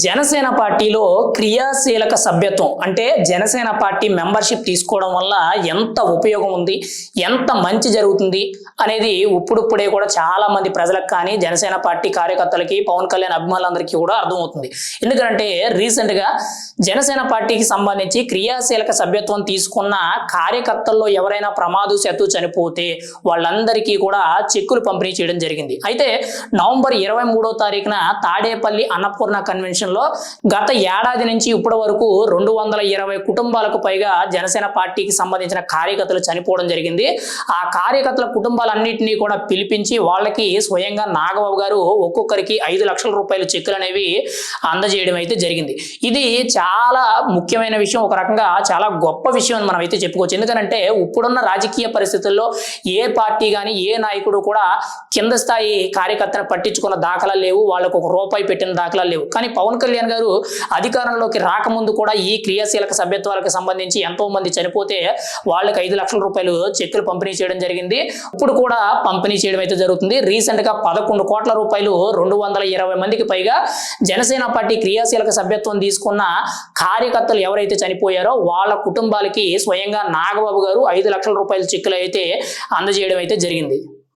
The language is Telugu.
జనసేన పార్టీలో క్రియాశీలక సభ్యత్వం అంటే జనసేన పార్టీ మెంబర్షిప్ తీసుకోవడం వల్ల ఎంత ఉపయోగం ఉంది ఎంత మంచి జరుగుతుంది అనేది ఇప్పుడిప్పుడే కూడా చాలా మంది ప్రజలకు కానీ జనసేన పార్టీ కార్యకర్తలకి పవన్ కళ్యాణ్ అభిమానులందరికీ కూడా అర్థమవుతుంది. ఎందుకంటే రీసెంట్గా జనసేన పార్టీకి సంబంధించి క్రియాశీలక సభ్యత్వం తీసుకున్న కార్యకర్తల్లో ఎవరైనా ప్రమాదవశాత్తు చనిపోతే వాళ్ళందరికీ కూడా చెక్కులు పంపిణీ చేయడం జరిగింది. అయితే నవంబర్ ఇరవై మూడో తారీఖున తాడేపల్లి అన్నపూర్ణ కన్వెన్షన్ కన్వెన్షన్లో గత ఏడాది నుంచి ఇప్పటి వరకు రెండు వందల ఇరవై కుటుంబాలకు పైగా జనసేన పార్టీకి సంబంధించిన కార్యకర్తలు చనిపోవడం జరిగింది. ఆ కార్యకర్తల కుటుంబాలన్నింటినీ కూడా పిలిపించి వాళ్ళకి స్వయంగా నాగబాబు గారు ఒక్కొక్కరికి ఐదు లక్షల రూపాయల చెక్కులు అనేవి అందజేయడం అయితే జరిగింది. ఇది చాలా ముఖ్యమైన విషయం. ఒక రకంగా చాలా గొప్ప విషయం అని మనం అయితే చెప్పుకోవచ్చు. ఎందుకంటే ఇప్పుడున్న రాజకీయ పరిస్థితుల్లో ఏ పార్టీ కానీ ఏ నాయకుడు కూడా కింద స్థాయి కార్యకర్తను పట్టించుకున్న దాఖలా లేవు. వాళ్ళకు ఒక రూపాయి పెట్టిన దాఖలా లేవు. కానీ పవన్ పవన్ కళ్యాణ్ గారు అధికారంలోకి రాకముందు కూడా ఈ క్రియాశీలక సభ్యత్వాలకు సంబంధించి ఎంతో మంది చనిపోతే వాళ్ళకి ఐదు లక్షల రూపాయలు చెక్కులు పంపిణీ చేయడం జరిగింది. ఇప్పుడు కూడా పంపిణీ చేయడం అయితే జరుగుతుంది. రీసెంట్గా పదకొండు కోట్ల రూపాయలు రెండు వందల ఇరవై మందికి పైగా జనసేన పార్టీ క్రియాశీలక సభ్యత్వం తీసుకున్న కార్యకర్తలు ఎవరైతే చనిపోయారో వాళ్ళ కుటుంబాలకి స్వయంగా నాగబాబు గారు ఐదు లక్షల రూపాయల చెక్కులు అయితే అందజేయడం అయితే జరిగింది.